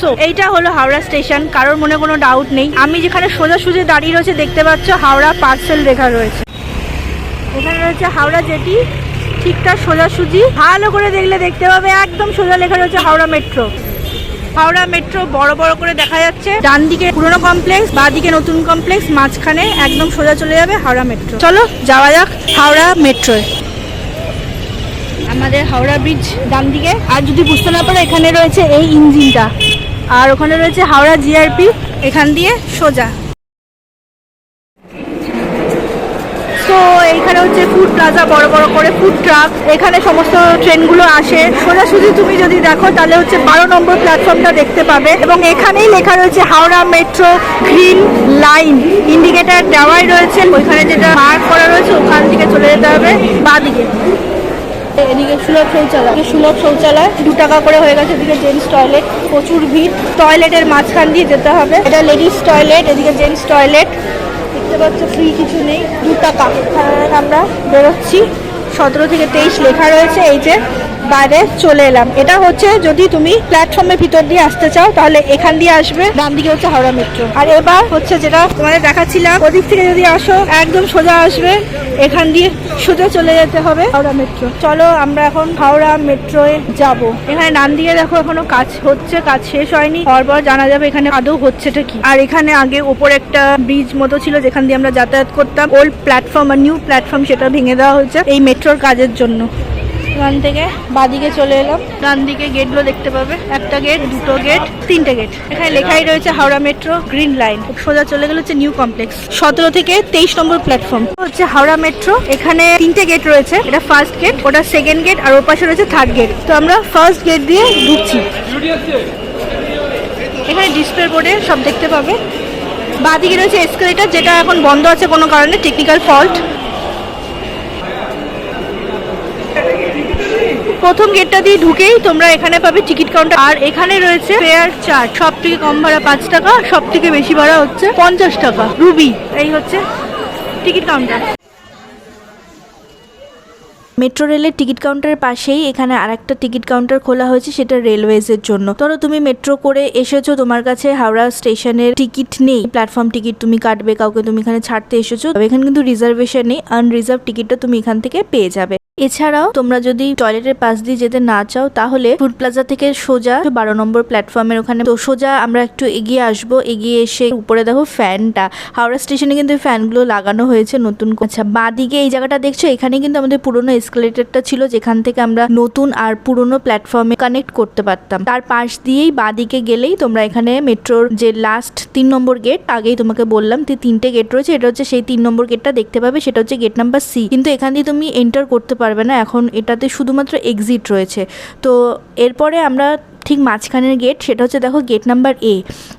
So এইটা হলো Howrah station, কারোর মনে কোনো ডাউট নেই। আমি যেখানে সোজাসুজি দাঁড়িয়ে রয়েছে, দেখতে পাচ্ছ হাওড়া পার্সেল লেখা রয়েছে। এখানে রয়েছে হাওড়া জেটি ঠিকঠাক সোজাসুজি ভালো করে দেখলে দেখতে পাবে, একদম সোজা লেখা রয়েছে হাওড়া মেট্রো হাওড়া মেট্রো বড় বড় করে দেখা যাচ্ছে। ডান দিকে পুরনো কমপ্লেক্স বা দিকে নতুন কমপ্লেক্স মাঝখানে একদম সোজা চলে যাবে হাওড়া মেট্রো চলো, যাওয়া যাক হাওড়া মেট্রোয় আমাদের হাওড়া ব্রিজ ডান দিকে। আর যদি বুঝতে না পারো, এখানে রয়েছে এই ইঞ্জিনটা আর ওখানে রয়েছে হাওড়া জিআরপি, এখান দিয়ে সোজা। তো এইখানে হচ্ছে ফুড প্লাজা বড় বড় করে ফুড ট্রাক এখানে সমস্ত ট্রেনগুলো আসে। সোজাসুজি তুমি যদি দেখো, তাহলে হচ্ছে বারো নম্বর প্ল্যাটফর্মটা দেখতে পাবে। এবং এখানেই লেখা রয়েছে Howrah metro green line indicator দেওয়াই রয়েছে। ওইখানে যেটা মার্ক করা রয়েছে, ওখান থেকে চলে যেতে হবে বাদিকে এদিকে সুলভ শৌচালয়। সুলভ শৌচালয়, দু টাকা করে হয়ে গেছে এদিকে জেন্টস টয়লেট, প্রচুর ভিড়। টয়লেটের মাঝখান দিয়ে যেতে হবে। এটা লেডিস টয়লেট, এদিকে জেন্টস টয়লেট। দেখতে পাচ্ছ ফ্রি কিছু নেই, দু টাকা। আমরা বেরোচ্ছি। সতেরো থেকে তেইশ লেখা রয়েছে, এই যে। বাইরে চলে এলাম। এটা হচ্ছে যদি তুমি প্ল্যাটফর্মের ভিতর দিয়ে আসতে চাও, তাহলে এখান দিয়ে আসবে। ডান দিকে হচ্ছে হাওড়া মেট্রো আর এবার হচ্ছে যেটা তোমাদের দেখাচ্ছিলাম, ওদিক থেকে যদি আসো, একদম সোজা আসবে। এখান দিয়ে সোজা চলে যেতে হবে হাওড়া মেট্রো চলো আমরা এখন হাওড়া মেট্রোয়ে যাব। এখানে ডান দিকে দেখো এখনও কাজ হচ্ছে, কাজ শেষ হয়নি। হওয়ার পর জানা যাবে এখানে আদৌ হচ্ছেটা কি। আর এখানে আগে ওপর একটা ব্রিজ মতো ছিল, যেখান দিয়ে আমরা যাতায়াত করতাম। ওল্ড প্ল্যাটফর্ম আর নিউ প্ল্যাটফর্ম সেটা ভেঙে দেওয়া হয়েছে এই মেট্রোর কাজের জন্য। এখান থেকে বাদিকে চলে এলাম। ডান দিকে গেটগুলো দেখতে পাবে। একটা গেট দুটো গেট তিনটে গেট এখানে লেখাই রয়েছে হাওড়া মেট্রো গ্রিন লাইন সোজা চলে গেলে হচ্ছে নিউ কমপ্লেক্স সতেরো থেকে তেইশ নম্বর প্ল্যাটফর্ম হচ্ছে হাওড়া মেট্রো এখানে তিনটে গেট রয়েছে। এটা ফার্স্ট গেট ওটা সেকেন্ড গেট আর ওপাশে রয়েছে থার্ড গেট তো আমরা ফার্স্ট গেট দিয়ে ঢুকছি। এখানে ডিসপ্লে বোর্ডে সব দেখতে পাবে। বাদিকে রয়েছে এসকেলেটার যেটা এখন বন্ধ আছে কোনো কারণে টেকনিক্যাল ফল্ট প্রথম গেটটা দিয়ে ঢুকেই তোমরা এখানে পাবে টিকিট কাউন্টার আর এখানে রয়েছে ফেয়ার চার্জ সব থেকে কম ভাড়া পাঁচ টাকা সব থেকে বেশি ভাড়া হচ্ছে পঞ্চাশ টাকা রুবি এই হচ্ছে টিকিট কাউন্টার মেট্রো রেলের টিকিট কাউন্টারের পাশেই এখানে আরেকটা টিকিট কাউন্টার খোলা হয়েছে, সেটা রেলওয়েজের জন্য। ধরো তুমি মেট্রো করে এসেছ, তোমার কাছে হাওড়া স্টেশনের টিকিট নেই প্ল্যাটফর্ম টিকিট তুমি কাটবে, কাউকে তুমি এখানে ছাড়তে এসেছ, এখানে কিন্তু রিজার্ভেশন নেই আনরিজার্ভ টিকিটটা তুমি এখান থেকে পেয়ে যাবে। এছাড়াও, তোমরা যদি টয়লেটের পাশ দিয়ে যেতে না চাও, তাহলে ফুড প্লাজা থেকে সোজা বারো নম্বর প্ল্যাটফর্মের ওখানে তো সোজা আমরা একটু এগিয়ে আসব। এগিয়ে এসে উপরে দেখো ফ্যানটা। হাওড়া স্টেশনে কিন্তু ফ্যানগুলো লাগানো হয়েছে নতুন। আচ্ছা বাঁদিকে এই জায়গাটা দেখছ? এখানে কিন্তু আমাদের পুরনো এসকেলেটরটা ছিল, যেখান থেকে আমরা নতুন আর পুরনো প্ল্যাটফর্মে কানেক্ট করতে পারতাম। তার পাশ দিয়েই বাঁ দিকে গেলেই তোমরা এখানে মেট্রোর যে লাস্ট তিন নম্বর গেট আগেই তোমাকে বললাম তিনটে গেট রয়েছে, এটা হচ্ছে সেই তিন নম্বর গেটটা দেখতে পাবে, সেটা হচ্ছে গেট নাম্বার সি কিন্তু এখান দিয়ে তুমি এন্টার করতে পারবে না। এখন এটাতে শুধুমাত্র এক্সিট রয়েছে। তো এরপরে আমরা ঠিক মাঝখানের গেট সেটা হচ্ছে দেখো গেট নাম্বার এ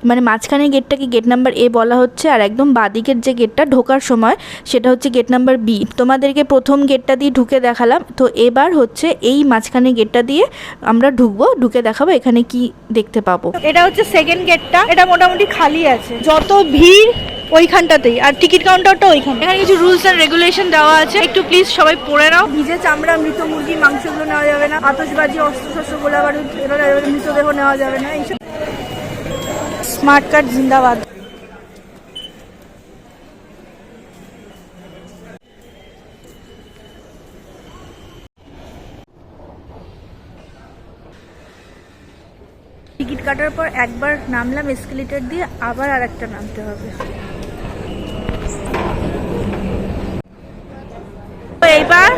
মানে মাঝখানের গেটটাকে গেট নাম্বার এ বলা হচ্ছে আর একদম বাদিকের যে গেটটা ঢোকার সময়, সেটা হচ্ছে গেট নাম্বার বি তোমাদেরকে প্রথম গেটটা দিয়ে ঢুকে দেখালাম। তো এবার হচ্ছে এই মাঝখানের গেটটা দিয়ে আমরা ঢুকবো, ঢুকে দেখাবো এখানে কি দেখতে পাবো। এটা হচ্ছে সেকেন্ড গেটটা এটা মোটামুটি খালি আছে। যত ভিড় ওইখানটাতেই। আর টিকিট কাউন্টারটা ওইখানে। এখানে কিছু রুলস এন্ড রেগুলেশন দেওয়া আছে। একটু প্লিজ সবাই পড়ে নাও। ভিজে চামড়া মৃত মুরগি মাংসগুলো নেওয়া যাবে না। আতশবাজি অস্ত্র শস্ত্র গোলা বারুদ এগুলো মৃতদেহ নেওয়া যাবে না। এইসব স্মার্ট কার্ড জিন্দাবাদ। টিকিট কাটার পর একবার নামলাম এসকেলেটর দিয়ে আবার আর একটা নামতে হবে তো এইবার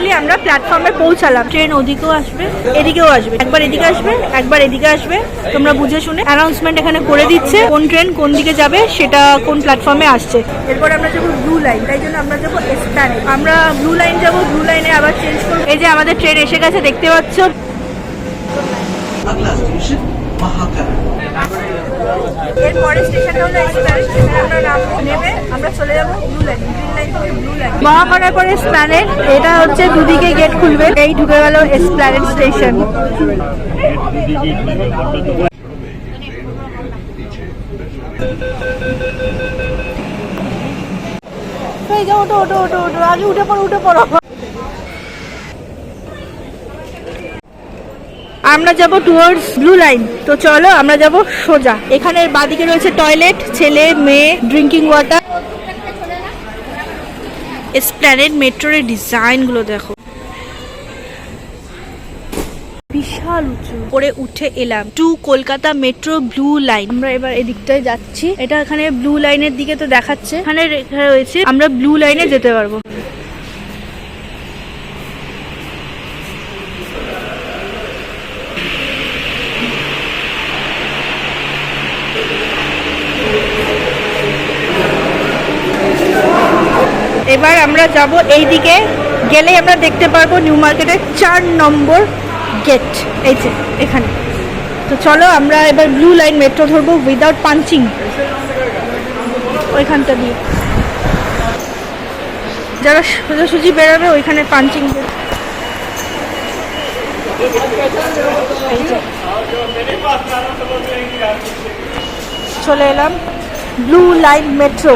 ফাইনালি আমরা প্ল্যাটফর্মে পৌঁছালাম। ট্রেন ওদিকেও আসবে, এদিকেও আসবে। একবার এদিকে আসবে, একবার এদিকে আসবে। তোমরা বুঝে শুনে অ্যানাউন্সমেন্ট এখানে করে দিচ্ছে। কোন ট্রেন কোন দিকে যাবে, সেটা কোন প্ল্যাটফর্মে আসছে। এরপর আমরা যাব ব্লু লাইন তাই জন্য আমরা যাব এসপ্ল্যানেড আমরা ব্লু লাইন যাব ব্লু লাইনে আবার চেঞ্জ করব। এই যে আমাদের ট্রেন এসে গেছে, দেখতে পাচ্ছ? এরপরে পরে স্প্ল্যানেড এটা হচ্ছে দুদিকে গেট খুলবে এই ঢুকে গেল স্প্ল্যানেড স্টেশন। ওটো ওটো ওটো ওটো আগে উঠে পড়ো উঠে পড়ো। আমরা যাব টুয়ার্ডস ব্লু লাইন তো চলো, আমরা যাব সোজা। এখানে বাদিকে রয়েছে টয়লেট ছেলে, মেয়ে ড্রিঙ্কিং ওয়াটার এসপ্ল্যানেড মেট্রোর ডিজাইনগুলো দেখো। বিশাল উঁচু। করে উঠে এলাম। To Kolkata metro blue line আমরা এবার এদিকটায় যাচ্ছি। এটা এখানে ব্লু লাইনের দিকে তো দেখাচ্ছে। এখানে রয়েছে। আমরা ব্লু লাইনে যেতে পারব। এবার আমরা যাব এই দিকে গেলেই আমরা দেখতে পারব নিউ মার্কেটের চার নম্বর গেট। এই যে, এখানে। তো চলো আমরা এবার ব্লু লাইন মেট্রো ধরবো উইদাউট পাঞ্চিং ওইখানটা দিয়ে। যারা সোজাসুজি বেরোবে, ওইখানে পাঞ্চিং চলে এলাম ব্লু লাইন মেট্রো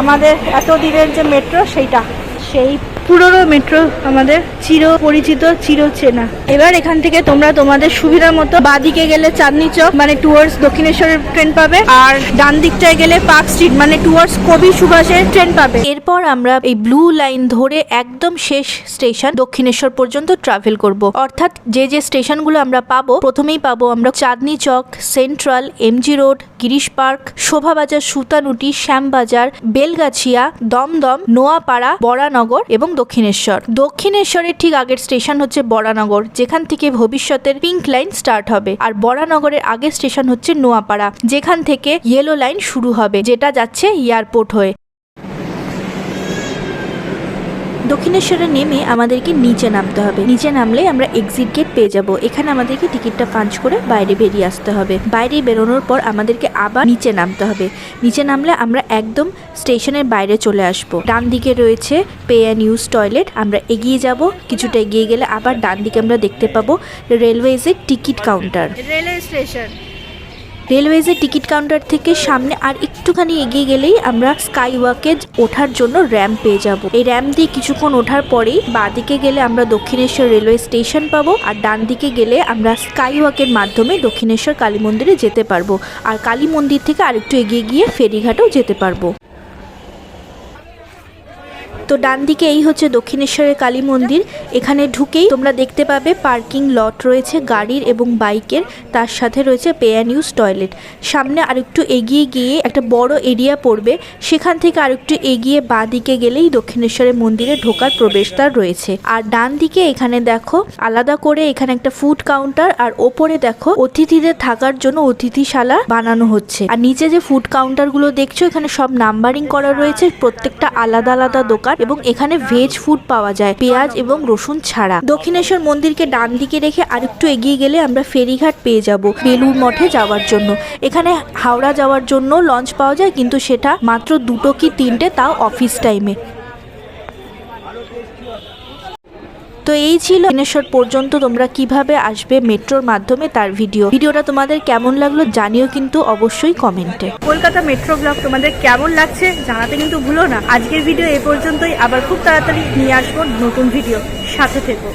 আমাদের এত দিনের যে মেট্রো সেইটা। সেই পুরনো মেট্রো আমাদের চির পরিচিত চির চেনা এবার এখান থেকে তোমরা তোমাদের সুবিধা মতো বাদিকে গেলে চাঁদনি চক মানে টুয়ার্ডস দক্ষিণেশ্বরের ট্রেন পাবে, আর ডান দিকটায় গেলে পার্ক স্ট্রিট মানে টুয়ার্ডস কবি সুভাষের ট্রেন পাবে। এরপর আমরা এই ব্লু লাইন ধরে একদম শেষ স্টেশন দক্ষিণেশ্বর পর্যন্ত ট্রাভেল করব। অর্থাৎ যে যে স্টেশনগুলো আমরা পাবো, প্রথমেই পাবো আমরা Chandni Chowk Central M G Road Girish Park, Shobhabazar, Sutanuti, Shyambazar, Belgachia, Dum Dum, Noapara, Baranagar এবং দক্ষিণেশ্বর। দক্ষিণেশ্বরের ঠিক আগের স্টেশন হচ্ছে বরানগর, যেখান থেকে ভবিষ্যতের পিঙ্ক লাইন স্টার্ট হবে। আর বরানগরের আগের স্টেশন হচ্ছে নোয়াপাড়া, যেখান থেকে ইয়েলো লাইন শুরু হবে, যেটা যাচ্ছে এয়ারপোর্ট হয়ে। দক্ষিণেশ্বরে নেমে আমাদেরকে নিচে নামতে হবে। নিচে নামলে আমরা এক্সিট গেট পেয়ে যাব। এখানে আমাদেরকে টিকিটটা পাঞ্চ করে বাইরে বেরিয়ে আসতে হবে। বাইরে বেরোনোর পর আমাদেরকে আবার নিচে নামতে হবে। নিচে নামলে আমরা একদম স্টেশনের বাইরে চলে আসব। ডান দিকে রয়েছে পে অ্যান্ড ইউজ টয়লেট আমরা এগিয়ে যাব। কিছুটা এগিয়ে গেলে আবার ডান দিকে আমরা দেখতে পাবো রেলওয়েজের টিকিট কাউন্টার রেলওয়ে স্টেশন। রেলওয়েজের টিকিট কাউন্টার থেকে সামনে আর একটুখানি এগিয়ে গেলেই আমরা স্কাই ওয়াকে ওঠার জন্য র্যাম্প পেয়ে যাব। এই র্যাম্প দিয়ে কিছুক্ষণ ওঠার পরেই বাঁদিকে গেলে আমরা দক্ষিণেশ্বর রেলওয়ে স্টেশন পাবো আর ডান দিকে গেলে আমরা স্কাই ওয়াকের মাধ্যমে দক্ষিণেশ্বর কালী মন্দিরে যেতে পারব। আর কালী মন্দির থেকে আরেকটু এগিয়ে গিয়ে ফেরিঘাটেও যেতে পারব। তো ডান দিকে এই হচ্ছে দক্ষিণেশ্বরের কালী মন্দির। এখানে ঢুকেই তোমরা দেখতে পাবে পার্কিং লট রয়েছে গাড়ির এবং বাইকের, তার সাথে রয়েছে পে অ্যান্ড ইউজ টয়লেট। সামনে আরেকটু এগিয়ে গিয়ে একটা বড় এরিয়া পড়বে, সেখান থেকে আরেকটু এগিয়ে বাঁ দিকে গেলেই দক্ষিণেশ্বরের মন্দিরে ঢোকার প্রবেশদ্বার রয়েছে। আর ডান দিকে এখানে দেখো, আলাদা করে এখানে একটা ফুড কাউন্টার, আর ওপরে দেখো, অতিথিদের থাকার জন্য অতিথিশালা বানানো হচ্ছে। আর নিচে যে ফুড কাউন্টারগুলো দেখছ, এখানে সব নাম্বারিং করা রয়েছে, প্রত্যেকটা আলাদা আলাদা দোকান। এবং এখানে ভেজ ফুড পাওয়া যায়, পেঁয়াজ এবং রসুন ছাড়া। দক্ষিণেশ্বর মন্দিরকে ডান দিকে রেখে আরেকটু এগিয়ে গেলে আমরা ফেরিঘাট পেয়ে যাব বেলুর মঠে যাওয়ার জন্য। এখানে হাওড়া যাওয়ার জন্য লঞ্চ পাওয়া যায়, কিন্তু সেটা মাত্র দুটো কি তিনটে, তাও অফিস টাইমে তো এই ছিল দক্ষিণেশ্বর পর্যন্ত তোমরা কীভাবে আসবে মেট্রোর মাধ্যমে তার ভিডিও। ভিডিওটা তোমাদের কেমন লাগল জানিও কিন্তু অবশ্যই কমেন্টে। কলকাতা মেট্রো ব্লগ তোমাদের কেমন লাগছে জানাতে কিন্তু ভুলো না। আজকের ভিডিও এ পর্যন্তই। আবার খুব তাড়াতাড়ি নিয়ে আসব নতুন ভিডিও। সাথে থেকো।